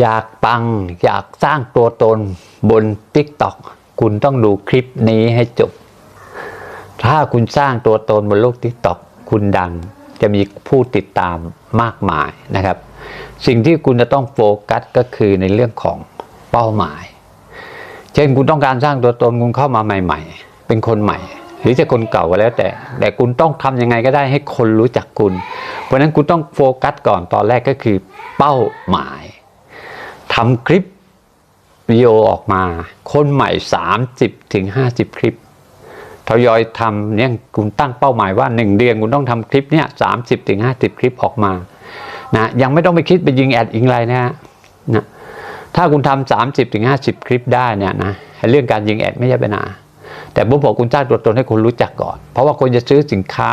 อยากปังอยากสร้างตัวตนบน TikTok คุณต้องดูคลิปนี้ให้จบ ถ้าคุณสร้างตัวตนบนโลก TikTok คุณดังจะมีผู้ติดตามมากมายนะครับ สิ่งที่คุณจะต้องโฟกัสก็คือในเรื่องของเป้าหมาย เช่นคุณต้องการสร้างตัวตนคุณเข้ามาใหม่ ๆ เป็นคนใหม่ หรือจะคนเก่าก็แล้วแต่ แต่คุณต้องทำยังไงก็ได้ให้คนรู้จักคุณ เพราะฉะนั้นคุณต้องโฟกัสก่อนตอนแรกก็คือเป้าหมาย ทำคลิปวิดีโอออกมา คนใหม่ 30ถึง50 คลิปทยอยทำเนี่ยคุณตั้งเป้าหมายว่า 1 เดือนคุณต้องทำคลิปเนี่ยสามสิบถึงห้าสิบคลิปออกมานะยังไม่ต้องไปคิดไปยิงแอดยิงอะไรนะฮะนะถ้าคุณทำสามสิบถึงห้าสิบคลิปได้เนี่ยนะเรื่องการยิงแอดไม่ใช่ปัญหาแต่ผมบอกคุณสร้างตัวตนให้คนรู้จักก่อน เพราะว่าคนจะซื้อสินค้า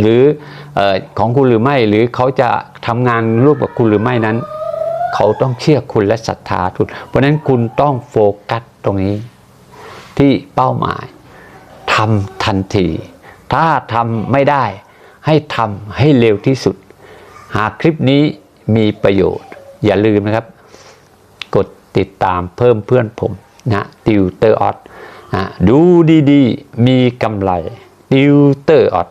หรือออของคุณหรือไม่หรือเขาจะทำงานร่วมกับคุณหรือไม่นั้น เขาต้องเชื่อคุณและศรัทธาคุณเพราะฉะนั้นคุณต้องโฟกัสตรงนี้ ที่เป้าหมายทำทันที ถ้าทำไม่ได้ ให้ทำให้เร็วที่สุด หากคลิปนี้มีประโยชน์ อย่าลืมนะครับ กดติดตามเพิ่มเพื่อนผมนะติวเตอร์ออสดูดีๆ มีกำไรติวเตอร์ออส